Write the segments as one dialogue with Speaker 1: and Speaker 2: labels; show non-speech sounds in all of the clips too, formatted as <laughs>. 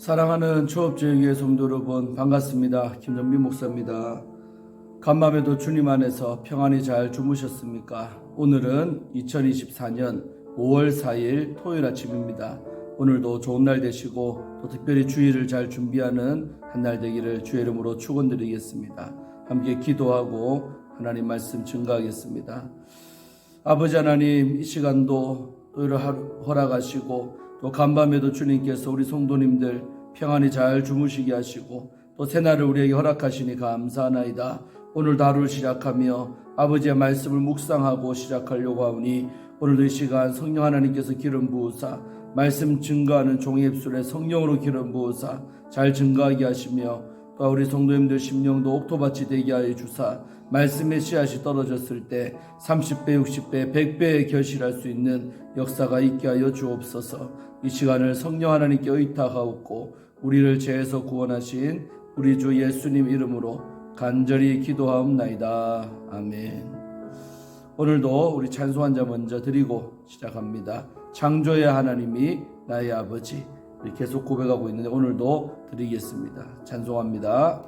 Speaker 1: 사랑하는 초업제육의 성도 여러분 반갑습니다. 김정민 목사입니다. 간밤에도 주님 안에서 평안히 잘 주무셨습니까? 오늘은 2024년 5월 4일 토요일 아침입니다. 오늘도 좋은 날 되시고 또 특별히 주일을 잘 준비하는 한 날 되기를 주의 이름으로 축원드리겠습니다. 함께 기도하고 하나님 말씀 증거하겠습니다. 아버지 하나님 이 시간도 또이를 허락하시고 또 간밤에도 주님께서 우리 성도님들 평안히 잘 주무시게 하시고 또 새날을 우리에게 허락하시니 감사하나이다. 오늘도 하루를 시작하며 아버지의 말씀을 묵상하고 시작하려고 하오니 오늘도 이 시간 성령 하나님께서 기름 부으사 말씀 증거하는 종의 입술에 성령으로 기름 부으사 잘 증거하게 하시며 또 우리 성도님들 심령도 옥토밭이 되게 하여 주사 말씀의 씨앗이 떨어졌을 때 30배, 60배, 100배에 결실할 수 있는 역사가 있게 하여 주옵소서. 이 시간을 성령 하나님께 의탁하옵고 우리를 죄에서 구원하신 우리 주 예수님 이름으로 간절히 기도하옵나이다. 아멘. 오늘도 우리 찬송 한 자 먼저 드리고 시작합니다. 창조의 하나님이 나의 아버지. 계속 고백하고 있는데 오늘도 드리겠습니다. 찬송합니다.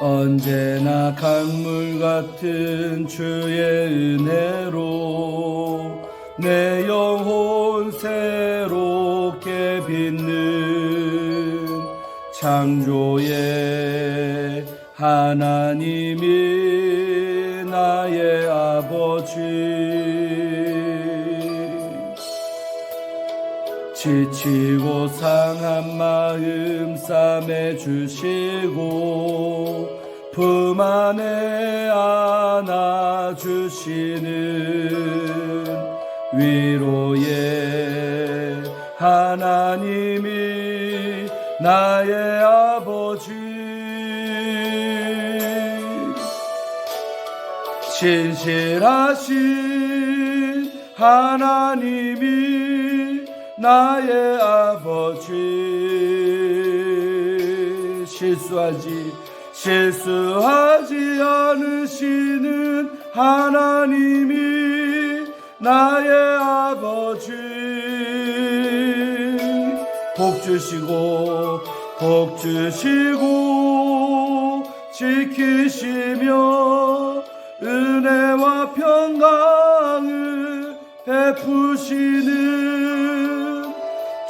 Speaker 1: 언제나 강물 같은 주의 은혜로 내 영혼 새롭게 빛는 창조의 하나님이 나의 아버지. 지치고 상한 마음 싸매 주시고 품 안에 안아 주시는 위로의 하나님이 나의 아버지. 신실하신 하나님이 나의 아버지. 실수하지 실수하지 않으시는 하나님이 나의 아버지 복 주시고 복 주시고 지키시며 은혜와 평강을 베푸시는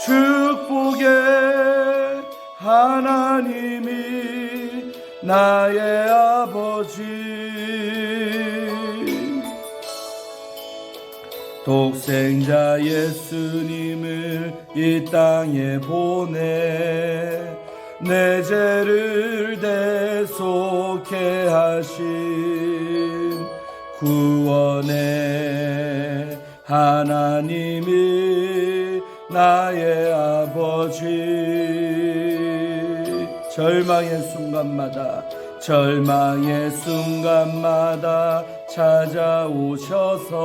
Speaker 1: 축복의 하나님이 나의 아버지 독생자 예수님을 이 땅에 보내 내 죄를 대속해 하신 구원의 하나님이 나의 아버지. 절망의 순간마다 절망의 순간마다 찾아오셔서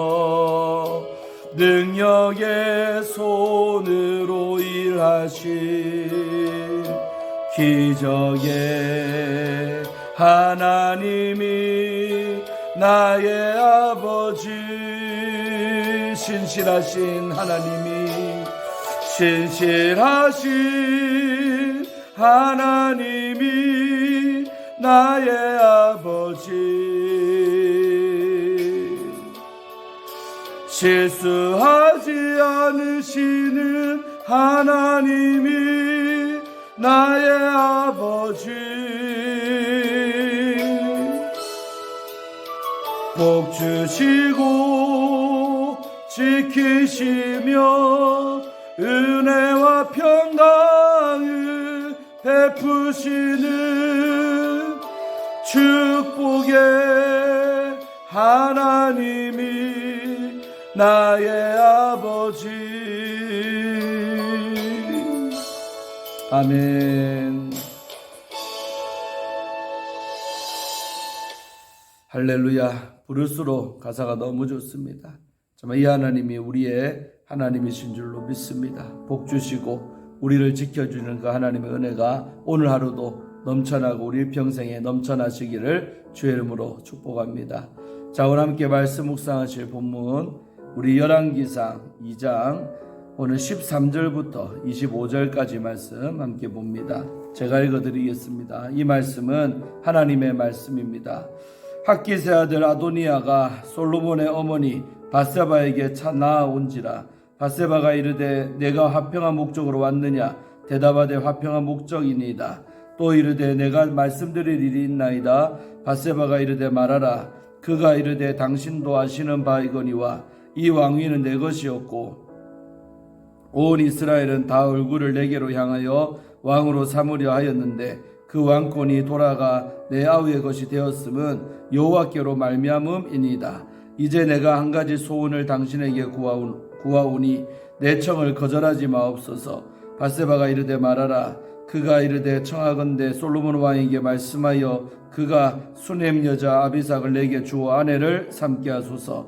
Speaker 1: 능력의 손으로 일하신 기적의 하나님이 나의 아버지 신실하신 하나님이 신실하신 하나님이 나의 아버지 실수하지 않으시는 하나님이 나의 아버지. 복 주시고 지키시며 은혜와 평강을 베푸시는 축복의 하나님이 나의 아버지 아멘 할렐루야 부를수록 가사가 너무 좋습니다. 정말 이 하나님이 우리의 하나님이신 줄로 믿습니다. 복 주시고 우리를 지켜주는 그 하나님의 은혜가 오늘 하루도 넘쳐나고 우리 평생에 넘쳐나시기를 주의 이름으로 축복합니다. 자, 오늘 함께 말씀 묵상하실 본문 우리 열왕기상 2장 오늘 13절부터 25절까지 말씀 함께 봅니다. 제가 읽어드리겠습니다. 이 말씀은 하나님의 말씀입니다. 학기세 아들 아도니아가 솔로몬의 어머니 바세바에게 차 나아온지라 바세바가 이르되 내가 화평한 목적으로 왔느냐 대답하되 화평한 목적이니이다 또 이르되 내가 말씀드릴 일이 있나이다 바세바가 이르되 말하라 그가 이르되 당신도 아시는 바이거니와 이 왕위는 내 것이었고 온 이스라엘은 다 얼굴을 내게로 향하여 왕으로 삼으려 하였는데 그 왕권이 돌아가 내 아우의 것이 되었음은 여호와께로 말미암음이니이다. 이제 내가 한 가지 소원을 당신에게 구하오, 구하오니 내 청을 거절하지 마옵소서. 바세바가 이르되 말하라. 그가 이르되 청하건대 솔로몬 왕에게 말씀하여 그가 수넴 여자 아비삭을 내게 주어 아내를 삼게 하소서.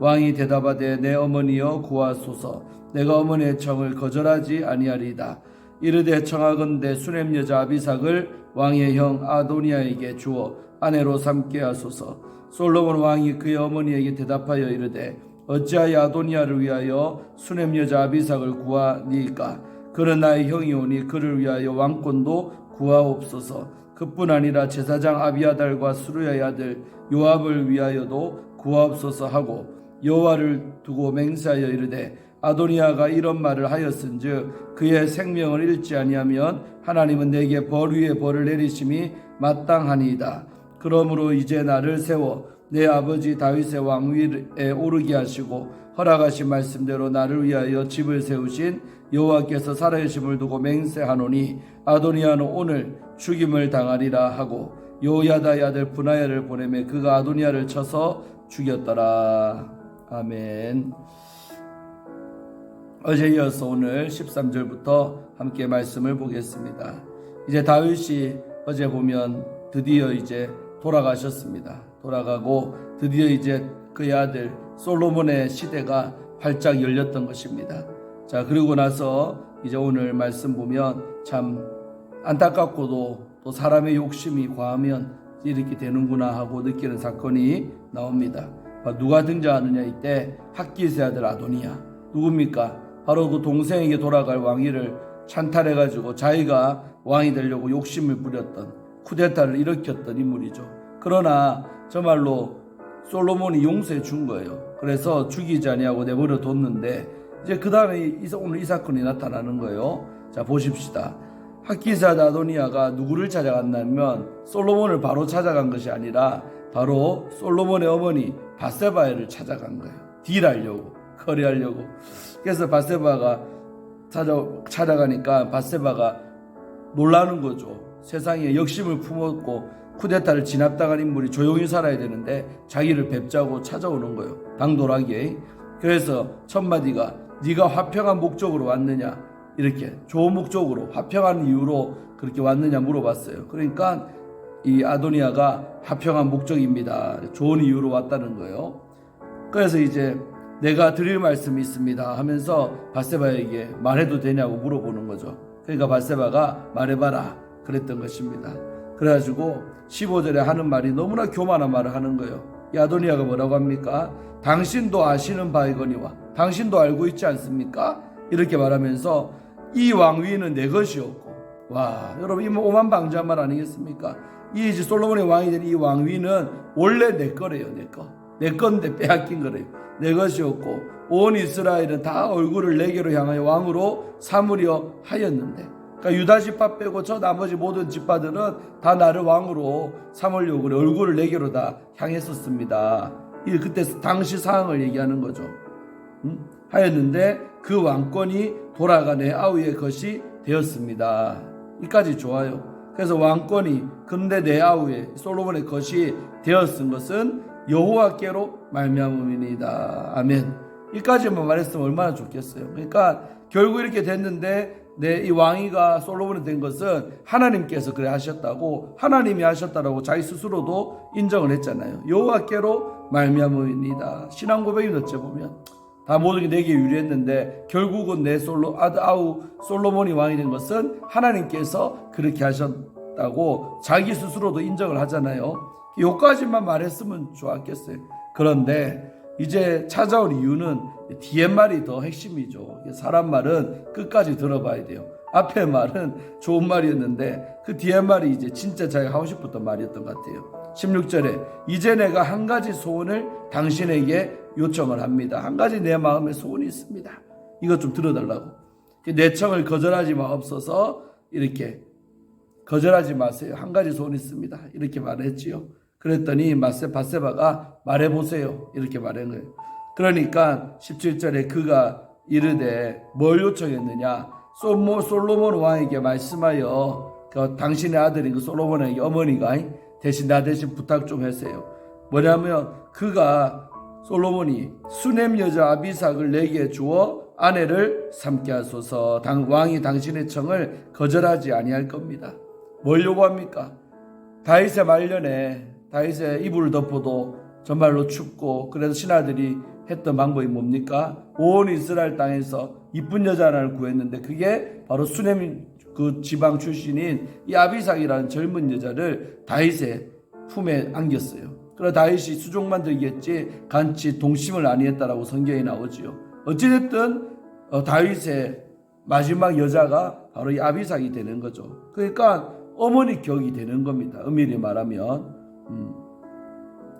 Speaker 1: 왕이 대답하되 내 어머니여 구하소서 내가 어머니의 청을 거절하지 아니하리이다 이르되 청하건대 수냄 여자 아비삭을 왕의 형 아도니아에게 주어 아내로 삼게 하소서. 솔로몬 왕이 그의 어머니에게 대답하여 이르되 어찌하여 아도니아를 위하여 수냄 여자 아비삭을 구하니까 그는 나의 형이오니 그를 위하여 왕권도 구하옵소서. 그뿐 아니라 제사장 아비아달과 수르야의 아들 요압을 위하여도 구하옵소서 하고 여호와를 두고 맹세하여 이르되 아도니아가 이런 말을 하였은즉 그의 생명을 잃지 아니하면 하나님은 내게 벌 위에 벌을 내리심이 마땅하니이다. 그러므로 이제 나를 세워 내 아버지 다윗의 왕위에 오르게 하시고 허락하신 말씀대로 나를 위하여 집을 세우신 여호와께서 살아계심을 두고 맹세하노니 아도니아는 오늘 죽임을 당하리라 하고 요야다의 아들 분하야를 보내매 그가 아도니아를 쳐서 죽였더라. 아멘. 어제 이어서 오늘 13절부터 함께 말씀을 보겠습니다. 이제 다윗이 어제 보면 드디어 이제 돌아가셨습니다. 돌아가고 드디어 이제 그의 아들 솔로몬의 시대가 활짝 열렸던 것입니다. 자, 그리고 나서 이제 오늘 말씀 보면 참 안타깝고도 또 사람의 욕심이 과하면 이렇게 되는구나 하고 느끼는 사건이 나옵니다. 누가 등장하느냐 이때 학기세 아들 아도니아 누굽니까? 바로 그 동생에게 돌아갈 왕위를 찬탈해가지고 자기가 왕이 되려고 욕심을 부렸던 쿠데타를 일으켰던 인물이죠. 그러나 정말로 솔로몬이 용서해 준 거예요. 그래서 죽이지 아니하고 내버려 뒀는데 이제 그 다음에 오늘 이 사건이 나타나는 거예요. 자 보십시다. 학기사 아도니아가 누구를 찾아갔냐면 솔로몬을 바로 찾아간 것이 아니라 바로 솔로몬의 어머니 바세바를 찾아간 거예요. 딜하려고 거래하려고. 그래서 바세바가 찾아, 찾아가니까 바세바가 놀라는 거죠. 세상에 역심을 품었고 쿠데타를 진압당한 인물이 조용히 살아야 되는데 자기를 뵙자고 찾아오는 거예요. 당돌하게. 그래서 첫 마디가 네가 화평한 목적으로 왔느냐 이렇게 좋은 목적으로 화평한 이유로 그렇게 왔느냐 물어봤어요. 그러니까 이 아도니아가 화평한 목적입니다. 좋은 이유로 왔다는 거예요. 그래서 이제 내가 드릴 말씀이 있습니다 하면서 바세바에게 말해도 되냐고 물어보는 거죠. 그러니까 바세바가 말해봐라 그랬던 것입니다. 그래가지고 15절에 하는 말이 너무나 교만한 말을 하는 거예요. 이 아도니아가 뭐라고 합니까? 당신도 아시는 바이거니와 당신도 알고 있지 않습니까? 이렇게 말하면서 이 왕위는 내 것이었고 와 여러분 이 오만방자한 말 아니겠습니까? 이 이제 솔로몬의 왕이 된 이 왕위는 원래 내 거래요 내 거. 내 건데 빼앗긴 거래요. 내 것이었고 온 이스라엘은 다 얼굴을 내게로 향하여 왕으로 삼으려 하였는데 그러니까 유다 집파 빼고 저 나머지 모든 집파들은 다 나를 왕으로 삼으려고 그래 얼굴을 내게로 다 향했었습니다. 이 그때 당시 상황을 얘기하는 거죠. 음? 하였는데 그 왕권이 돌아가 내 아우의 것이 되었습니다. 이까지 좋아요. 그래서 왕권이 근대 내아우의 솔로몬의 것이 되었은 것은 여호와께로 말미암음이니이다. 아멘. 이까지만 말했으면 얼마나 좋겠어요. 그러니까 결국 이렇게 됐는데 내 이 왕위가 솔로몬이 된 것은 하나님께서 그래 하셨다고 하나님이 하셨다라고 자기 스스로도 인정을 했잖아요. 여호와께로 말미암음이니이다. 신앙 고백이 어째 보면 다 모든 게 내게 유리했는데 결국은 내 솔로 아우 솔로몬이 왕이 된 것은 하나님께서 그렇게 하셨다고 자기 스스로도 인정을 하잖아요. 요까지만 말했으면 좋았겠어요. 그런데 이제 찾아온 이유는 뒤에 말이 더 핵심이죠. 사람 말은 끝까지 들어봐야 돼요. 앞에 말은 좋은 말이었는데 그 뒤에 말이 이제 진짜 자기가 하고 싶었던 말이었던 것 같아요. 16절에 이제 내가 한 가지 소원을 당신에게 요청을 합니다. 한 가지 내 마음에 소원이 있습니다. 이것 좀 들어달라고. 내 청을 거절하지 마옵소서 이렇게 거절하지 마세요. 한 가지 소원이 있습니다. 이렇게 말했지요. 그랬더니 마세 바세바가 말해보세요. 이렇게 말한 거예요. 그러니까 17절에 그가 이르되 뭘 요청했느냐? 솔로몬 왕에게 말씀하여 그 당신의 아들인 그 솔로몬에게 어머니가 대신 나 대신 부탁 좀 하세요. 뭐냐면 그가 솔로몬이 수냄 여자 아비삭을 내게 주어 아내를 삼게 하소서. 당 왕이 당신의 청을 거절하지 아니할 겁니다. 뭘 요구합니까? 다윗의 말년에 다윗의 이불을 덮어도 정말로 춥고 그래서 신하들이 했던 방법이 뭡니까? 온 이스라엘 땅에서 이쁜 여자 하나를 구했는데 그게 바로 수냄 그 지방 출신인 이 아비삭이라는 젊은 여자를 다윗의 품에 안겼어요. 그러 다윗이 수종만 들겠지 간치 동심을 아니했다라고 성경에 나오지요. 어찌됐든 어, 다윗의 마지막 여자가 바로 이 아비삭이 되는 거죠. 그러니까 어머니 격이 되는 겁니다. 엄밀히 말하면. 음.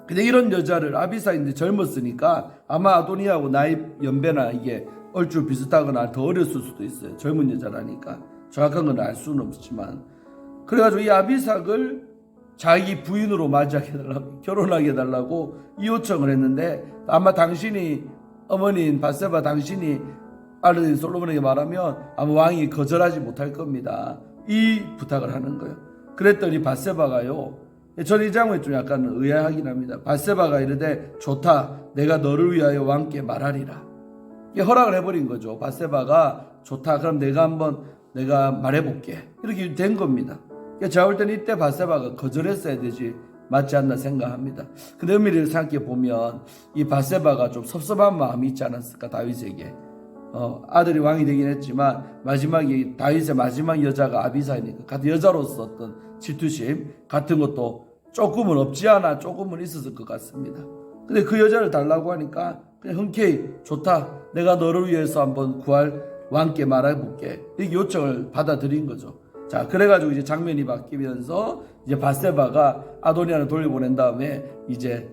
Speaker 1: 근데 이런 여자를 아비삭인데 젊었으니까 아마 아도니하고 나이 연배나 이게 얼추 비슷하거나 더 어렸을 수도 있어요. 젊은 여자라니까. 정확한 건 알 수는 없지만. 그래가지고 이 아비삭을 자기 부인으로 맞이하게 해달라고, 결혼하게 해달라고 이 요청을 했는데 아마 당신이 어머니인 바세바 당신이 아르딘 솔로몬에게 말하면 아마 왕이 거절하지 못할 겁니다. 이 부탁을 하는 거예요. 그랬더니 바세바가요. 저는 이 장면이 좀 약간 의아하긴 합니다. 바세바가 이르되 좋다. 내가 너를 위하여 왕께 말하리라. 이게 허락을 해버린 거죠. 바세바가 좋다. 그럼 내가 한번 내가 말해볼게. 이렇게 된 겁니다. 그러니까 제가 볼 때는 이때 바세바가 거절했어야 되지 맞지 않나 생각합니다. 근데 의미를 생각해 보면 이 바세바가 좀 섭섭한 마음이 있지 않았을까 다윗에게. 어, 아들이 왕이 되긴 했지만 마지막에 다윗의 마지막 여자가 아비사이니까 같은 여자로서 어떤 질투심 같은 것도 조금은 없지 않아 조금은 있었을 것 같습니다. 근데 그 여자를 달라고 하니까 그냥 흔쾌히 좋다. 내가 너를 위해서 한번 구할 왕께 말해볼게. 이 요청을 받아들인 거죠. 자, 그래가지고 이제 장면이 바뀌면서 이제 바세바가 아도니아를 돌려보낸 다음에 이제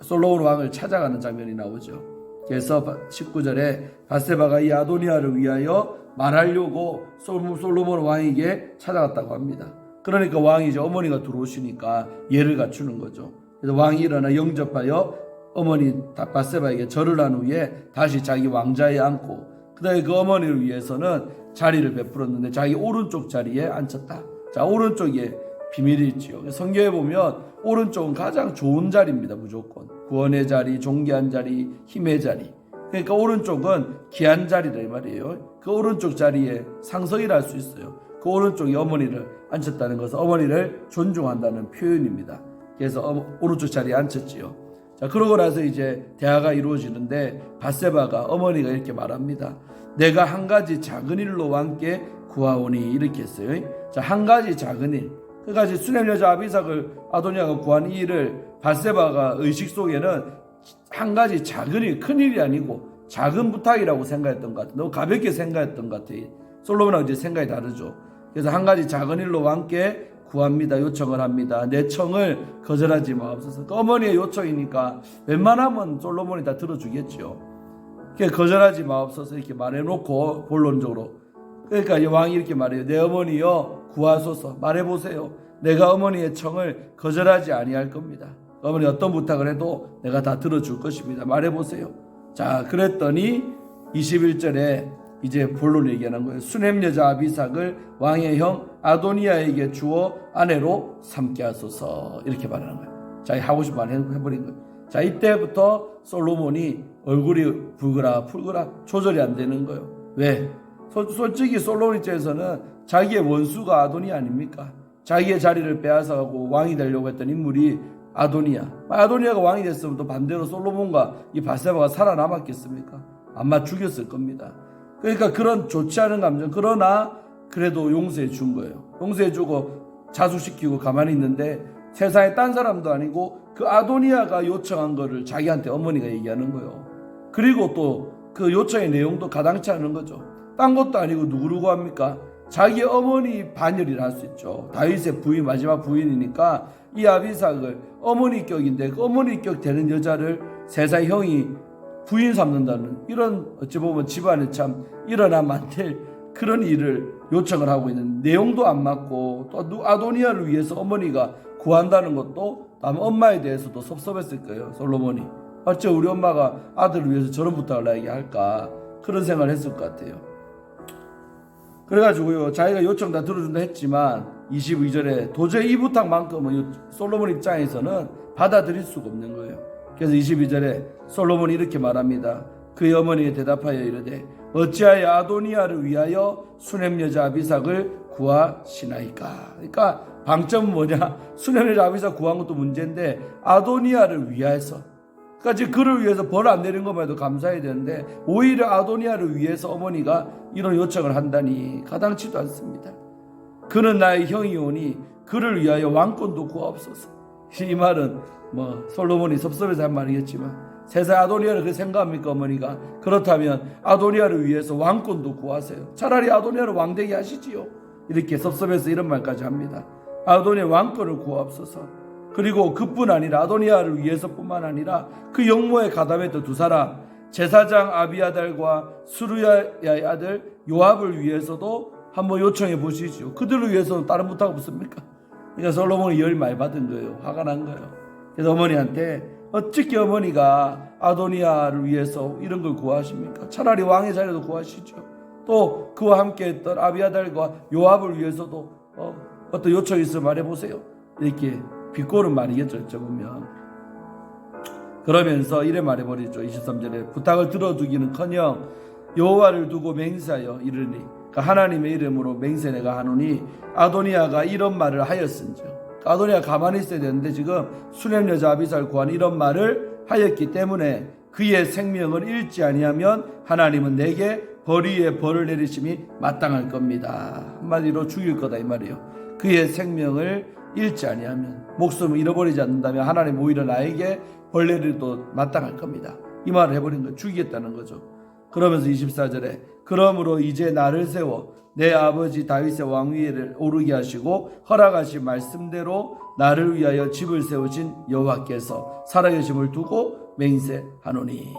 Speaker 1: 솔로몬 왕을 찾아가는 장면이 나오죠. 그래서 19절에 바세바가 이 아도니아를 위하여 말하려고 솔로몬 왕에게 찾아갔다고 합니다. 그러니까 왕이 이제 어머니가 들어오시니까 예를 갖추는 거죠. 그래서 왕이 일어나 영접하여 어머니 바세바에게 절을 한 후에 다시 자기 왕자에 앉고 그다음에 그 어머니를 위해서는 자리를 베풀었는데 자기 오른쪽 자리에 앉혔다. 자 오른쪽에 비밀이 있지요. 성경에 보면 오른쪽은 가장 좋은 자리입니다. 무조건 구원의 자리, 존귀한 자리, 힘의 자리. 그러니까 오른쪽은 귀한 자리다 이 말이에요. 그 오른쪽 자리에 상석이라 할 수 있어요. 그 오른쪽에 어머니를 앉혔다는 것은 어머니를 존중한다는 표현입니다. 그래서 오른쪽 자리에 앉혔지요. 자, 그러고 나서 이제 대화가 이루어지는데 바세바가 어머니가 이렇게 말합니다. 내가 한 가지 작은 일로 왕께 구하오니 이렇게 했어요. 자, 한 가지 작은 일. 그러니까 수냄 여자 아비삭을 아도니아가 구한 이 일을 바세바가 의식 속에는 한 가지 작은 일, 큰 일이 아니고 작은 부탁이라고 생각했던 것 같아요. 너무 가볍게 생각했던 것 같아요. 솔로몬하고 이제 생각이 다르죠. 그래서 한 가지 작은 일로 왕께 구합니다. 요청을 합니다. 내 청을 거절하지 마옵소서. 그 어머니의 요청이니까 웬만하면 솔로몬이 다 들어주겠죠. 거절하지 마옵소서 이렇게 말해놓고 본론적으로. 그러니까 왕이 이렇게 말해요. 내 어머니여 구하소서 말해보세요. 내가 어머니의 청을 거절하지 아니할 겁니다. 어머니 어떤 부탁을 해도 내가 다 들어줄 것입니다. 말해보세요. 자, 그랬더니 21절에 이제 본론을 얘기하는 거예요. 수냄 여자 아비삭을 왕의 형 아도니아에게 주어 아내로 삼게 하소서 이렇게 말하는 거예요. 자기 하고 싶은 말 해- 해버린 거예요. 자 이때부터 솔로몬이 얼굴이 붉으라 붉으라 조절이 안 되는 거예요. 왜? 솔- 솔직히 솔로몬 입장에서는 자기의 원수가 아도니 아닙니까? 자기의 자리를 빼앗아가고 왕이 되려고 했던 인물이 아도니아. 아도니아가 왕이 됐으면 또 반대로 솔로몬과 이 바세바가 살아남았겠습니까? 아마 죽였을 겁니다. 그러니까 그런 좋지 않은 감정. 그러나 그래도 용서해 준 거예요. 용서해 주고 자수시키고 가만히 있는데 세상에 딴 사람도 아니고 그 아도니아가 요청한 거를 자기한테 어머니가 얘기하는 거예요. 그리고 또 그 요청의 내용도 가당치 않은 거죠. 딴 것도 아니고 누구를 구합니까? 자기 어머니 반열이라 할 수 있죠. 다윗의 부인 마지막 부인이니까 이 아비삭을 어머니 격인데 그 어머니 격 되는 여자를 세상 형이 부인 삼는다는 이런 어찌 보면 집안에 참 일어나면 안 될 그런 일을 요청을 하고 있는 내용도 안 맞고 또 누- 아도니아를 위해서 어머니가 구한다는 것도 아마 엄마에 대해서도 섭섭했을 거예요 솔로몬이. 어째 우리 엄마가 아들을 위해서 저런 부탁을 나에게 할까? 그런 생각을 했을 것 같아요. 그래가지고요 자기가 요청 다 들어준다 했지만 22절에 도저히 이 부탁만큼은 요- 솔로몬 입장에서는 받아들일 수가 없는 거예요 그래서 22절에 솔로몬이 이렇게 말합니다 그의 어머니에 대답하여 이르되 어찌하여 아도니아를 위하여 수냄 여자 아비삭을 구하시나이까 그러니까 방점은 뭐냐 <laughs> 수냄 여자 아비삭 구한 것도 문제인데 아도니아를 위해서 그러니까 그를 위해서 벌 안 내린 것만 해도 감사해야 되는데 오히려 아도니아를 위해서 어머니가 이런 요청을 한다니 가당치도 않습니다. 그는 나의 형이오니 그를 위하여 왕권도 구하옵소서. 이 말은 뭐 솔로몬이 섭섭해서 한 말이겠지만 세상 아도니아를 그렇게 생각합니까 어머니가 그렇다면 아도니아를 위해서 왕권도 구하세요. 차라리 아도니아를 왕되게 하시지요. 이렇게 섭섭해서 이런 말까지 합니다. 아도니아 왕권을 구하옵소서. 그리고 그뿐 아니라 아도니아를 위해서뿐만 아니라 그 영모에 가담했던 두 사람 제사장 아비아달과 수르야의 아들 요압을 위해서도 한번 요청해 보시죠. 그들을 위해서는 다른 부탁 없습니까? 그러니까 솔로몬이 열 많이 받은 거예요. 화가 난 거예요. 그래서 어머니한테 어떻게 어머니가 아도니아를 위해서 이런 걸 구하십니까? 차라리 왕의 자리도 구하시죠. 또 그와 함께 했던 아비아달과 요압을 위해서도 어, 어떤 요청이 있으면 말해보세요. 이렇게 비꼬는 말이겠죠. 보면. 그러면서 이래 말해버리죠. 23절에 부탁을 들어주기는 커녕 여호와를 두고 맹세하여 이르니 그러니까 하나님의 이름으로 맹세 내가 하노니 아도니아가 이런 말을 하였은즉 아도니아 가만히 있어야 되는데 지금 수냄 여자 아비살 구한 이런 말을 하였기 때문에 그의 생명을 잃지 아니하면 하나님은 내게 벌 위에 벌을 내리심이 마땅할 겁니다. 한마디로 죽일 거다 이 말이에요. 그의 생명을 잃지 아니하면 목숨을 잃어버리지 않는다면 하나님 오히려 나에게 벌레를도 마땅할 겁니다. 이 말을 해버린 거 죽이겠다는 거죠. 그러면서 24절에 그러므로 이제 나를 세워 내 아버지 다윗의 왕위를 오르게 하시고 허락하신 말씀대로 나를 위하여 집을 세우신 여호와께서 살아계심을 두고 맹세하노니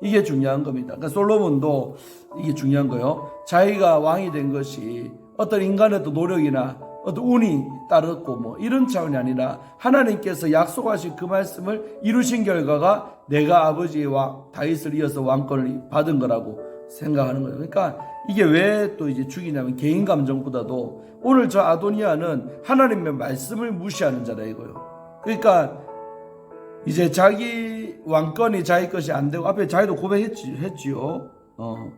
Speaker 1: 이게 중요한 겁니다. 그러니까 솔로몬도 이게 중요한 거요. 자기가 왕이 된 것이 어떤 인간의 또 노력이나 운이 따랐고 뭐 이런 차원이 아니라 하나님께서 약속하신 그 말씀을 이루신 결과가 내가 아버지의 왕 다윗을 이어서 왕권을 받은 거라고 생각하는 거예요. 그러니까 이게 왜 또 이제 죽이냐면 개인 감정보다도 오늘 저 아도니아는 하나님의 말씀을 무시하는 자라 이거요. 그러니까 이제 자기 왕권이 자기 것이 안 되고 앞에 자기도 고백했지 했지요. 어.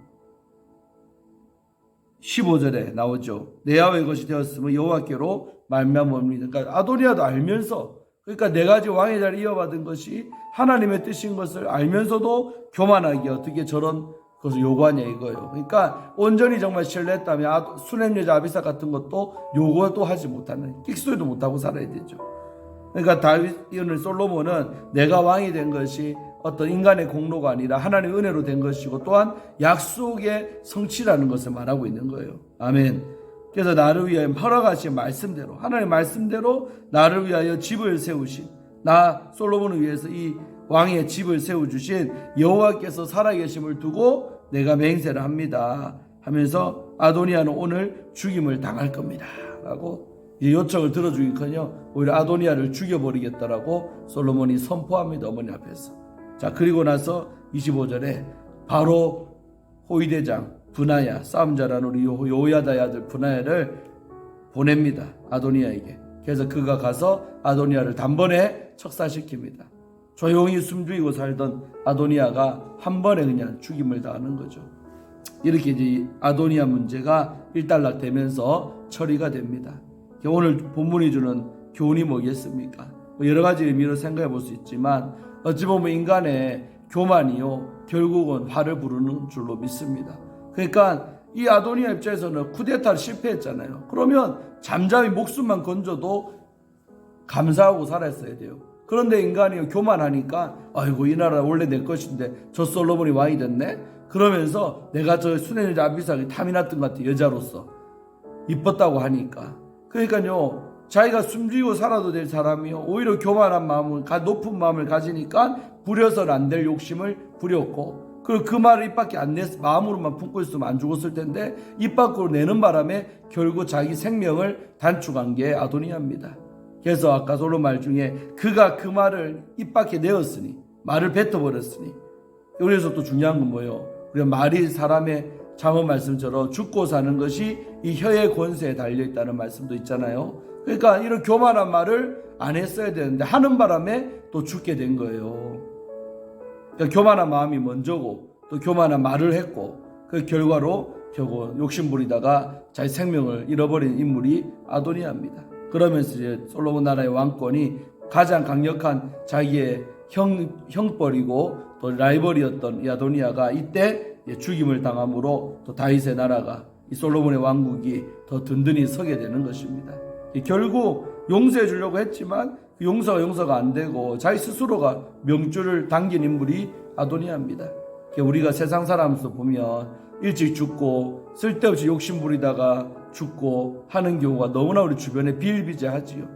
Speaker 1: 15절에 나오죠. 내 야외의 것이 되었으면 여호와께로 말미암습니다. 그러니까 아도니아도 알면서 그러니까 내가 지금 왕의 자리 이어받은 것이 하나님의 뜻인 것을 알면서도 교만하게 어떻게 저런 것을 요구하냐 이거예요. 그러니까 온전히 정말 신뢰했다면 아, 수냄 여자 아비사 같은 것도 요구도 하지 못하는 끽소리도 못하고 살아야 되죠. 그러니까 다윗은 솔로몬은 내가 왕이 된 것이 어떤 인간의 공로가 아니라 하나님의 은혜로 된 것이고 또한 약속의 성취라는 것을 말하고 있는 거예요. 아멘. 그래서 나를 위하여 허락하신 말씀대로 하나님의 말씀대로 나를 위하여 집을 세우신 나 솔로몬을 위해서 이 왕의 집을 세워 주신 여호와께서 살아계심을 두고 내가 맹세를 합니다. 하면서 아도니아는 오늘 죽임을 당할 겁니다.라고 이 요청을 들어주긴커녕 오히려 아도니아를 죽여버리겠다라고 솔로몬이 선포합니다 어머니 앞에서 자 그리고 나서 25절에 바로 호위대장 분하야 싸움 잘하는 우리 요- 요야다의 아들 분하야를 보냅니다 아도니아에게. 그래서 그가 가서 아도니아를 단번에 척사시킵니다. 조용히 숨죽이고 살던 아도니아가 한 번에 그냥 죽임을 당하는 거죠. 이렇게 이제 아도니아 문제가 일단락 되면서 처리가 됩니다. 오늘 본문이 주는 교훈이 뭐겠습니까? 뭐 여러 가지 의미로 생각해 볼 수 있지만 어찌 보면 인간의 교만이요 결국은 화를 부르는 줄로 믿습니다. 그러니까 이 아도니아 입장에서는 쿠데타를 실패했잖아요. 그러면 잠잠히 목숨만 건져도 감사하고 살았어야 돼요. 그런데 인간이 교만하니까 아이고 이 나라 원래 내 것인데 저 솔로몬이 왕이 됐네. 그러면서 내가 저 수네의 아비삭이 탐이 났던 것 같아 여자로서 이뻤다고 하니까 그러니까요 자기가 숨지고 살아도 될 사람이요 오히려 교만한 마음을 가 높은 마음을 가지니까 부려서는 안 될 욕심을 부렸고 그리고 그 말을 입 밖에 안 냈, 마음으로만 품고 있으면 안 죽었을 텐데 입 밖으로 내는 바람에 결국 자기 생명을 단축한 게 아도니아입니다. 그래서 아까 솔로 말 중에 그가 그 말을 입 밖에 내었으니 말을 뱉어버렸으니 여기서 또 중요한 건 뭐예요? 우리가 말이 사람의 잠언 말씀처럼 죽고 사는 것이 이 혀의 권세에 달려 있다는 말씀도 있잖아요. 그러니까 이런 교만한 말을 안 했어야 되는데 하는 바람에 또 죽게 된 거예요. 그러니까 교만한 마음이 먼저고 또 교만한 말을 했고 그 결과로 결국 욕심부리다가 자기 생명을 잃어버린 인물이 아도니아입니다. 그러면서 이제 솔로몬 나라의 왕권이 가장 강력한 자기의 형, 형벌이고 또 라이벌이었던 이 아도니아가 이때 죽임을 당함으로 또 다윗의 나라가 이 솔로몬의 왕국이 더 든든히 서게 되는 것입니다. 이 결국 용서해 주려고 했지만 그 용서가 용서가 안 되고 자기 스스로가 명줄을 당긴 인물이 아도니아입니다. 그러니까 우리가 세상 사람으로서 보면 일찍 죽고 쓸데없이 욕심 부리다가 죽고 하는 경우가 너무나 우리 주변에 비일비재하지요.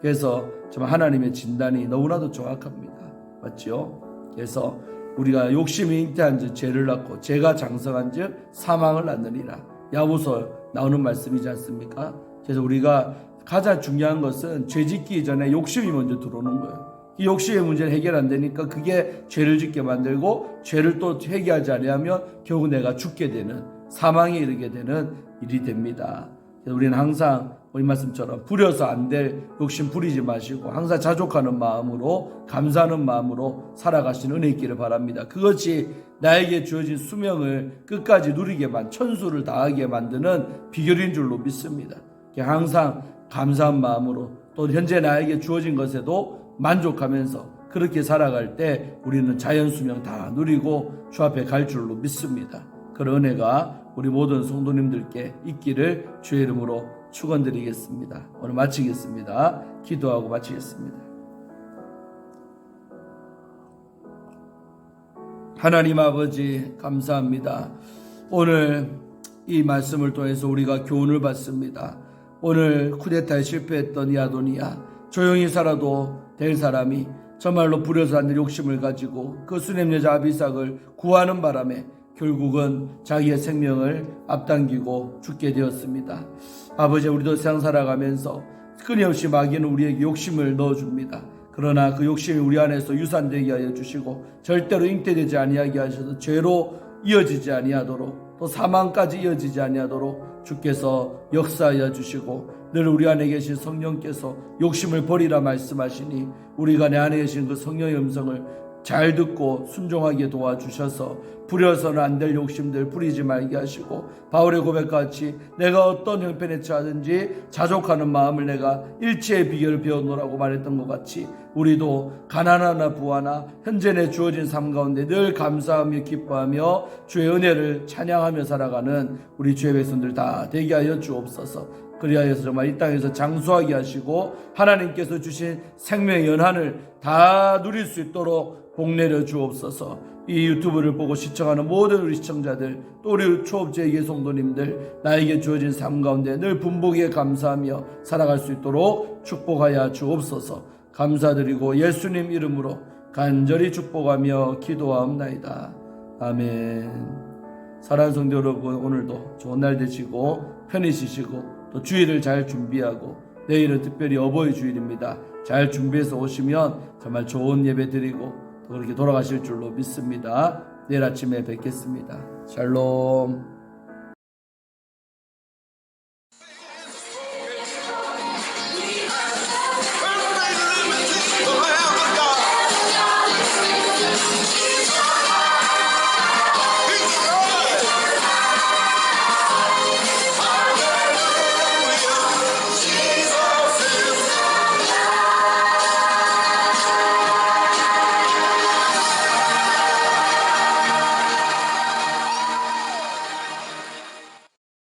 Speaker 1: 그래서 정말 하나님의 진단이 너무나도 정확합니다. 맞지요? 그래서 우리가 욕심이 잉태한 즉 죄를 낳고 죄가 장성한 즉 사망을 낳느니라. 야고서 나오는 말씀이지 않습니까? 그래서 우리가 가장 중요한 것은 죄 짓기 전에 욕심이 먼저 들어오는 거예요. 이 욕심의 문제는 해결 안 되니까 그게 죄를 짓게 만들고 죄를 또 회개하지 않으면 결국 내가 죽게 되는 사망에 이르게 되는 일이 됩니다. 우리는 항상 우리 말씀처럼 부려서 안 될 욕심 부리지 마시고 항상 자족하는 마음으로 감사하는 마음으로 살아가시는 은혜 있기를 바랍니다. 그것이 나에게 주어진 수명을 끝까지 누리게만 천수를 다하게 만드는 비결인 줄로 믿습니다. 항상 감사한 마음으로 또 현재 나에게 주어진 것에도 만족하면서 그렇게 살아갈 때 우리는 자연 수명 다 누리고 주 앞에 갈 줄로 믿습니다. 그런 은혜가 우리 모든 성도님들께 있기를 주의 이름으로 축원드리겠습니다. 오늘 마치겠습니다. 기도하고 마치겠습니다. 하나님 아버지 감사합니다. 오늘 이 말씀을 통해서 우리가 교훈을 받습니다. 오늘 쿠데타에 실패했던 이 아도니아 조용히 살아도 될 사람이 정말로 하는 욕심을 가지고 그 수냄 여자 아비삭을 구하는 바람에 결국은 자기의 생명을 앞당기고 죽게 되었습니다. 아버지 우리도 세상 살아가면서 끊임없이 마귀는 우리에게 욕심을 넣어줍니다. 그러나 그 욕심이 우리 안에서 유산되게 하여 주시고 절대로 잉태되지 아니하게 하셔서 죄로 이어지지 아니하도록 또 사망까지 이어지지 아니하도록 주께서 역사하여 주시고 늘 우리 안에 계신 성령께서 욕심을 버리라 말씀하시니 우리가 내 안에 계신 그 성령의 음성을 잘 듣고 순종하게 도와주셔서 부려서는 안 될 욕심들 부리지 말게 하시고 바울의 고백같이 내가 어떤 형편에 처하든지 자족하는 마음을 내가 일체의 비결을 배워놓으라고 말했던 것 같이 우리도 가난하나 부하나 현재 내 주어진 삶 가운데 늘 감사하며 기뻐하며 주의 은혜를 찬양하며 살아가는 우리 주의 백성들 다 되게 하여 주옵소서. 그리하여서 정말 이 땅에서 장수하게 하시고 하나님께서 주신 생명의 연한을 다 누릴 수 있도록 복 내려 주옵소서. 이 유튜브를 보고 시청하는 모든 우리 시청자들, 또 우리 초업제 예송도님들, 나에게 주어진 삶 가운데 늘 분복에 감사하며 살아갈 수 있도록 축복하여 주옵소서. 감사드리고 예수님 이름으로 간절히 축복하며 기도하옵나이다. 아멘. 사랑하는 성도 여러분, 오늘도 좋은 날 되시고 편히 쉬시고 또 주일을 잘 준비하고 내일은 특별히 어버이 주일입니다. 잘 준비해서 오시면 정말 좋은 예배 드리고 또 그렇게 돌아가실 줄로 믿습니다. 내일 아침에 뵙겠습니다. 샬롬.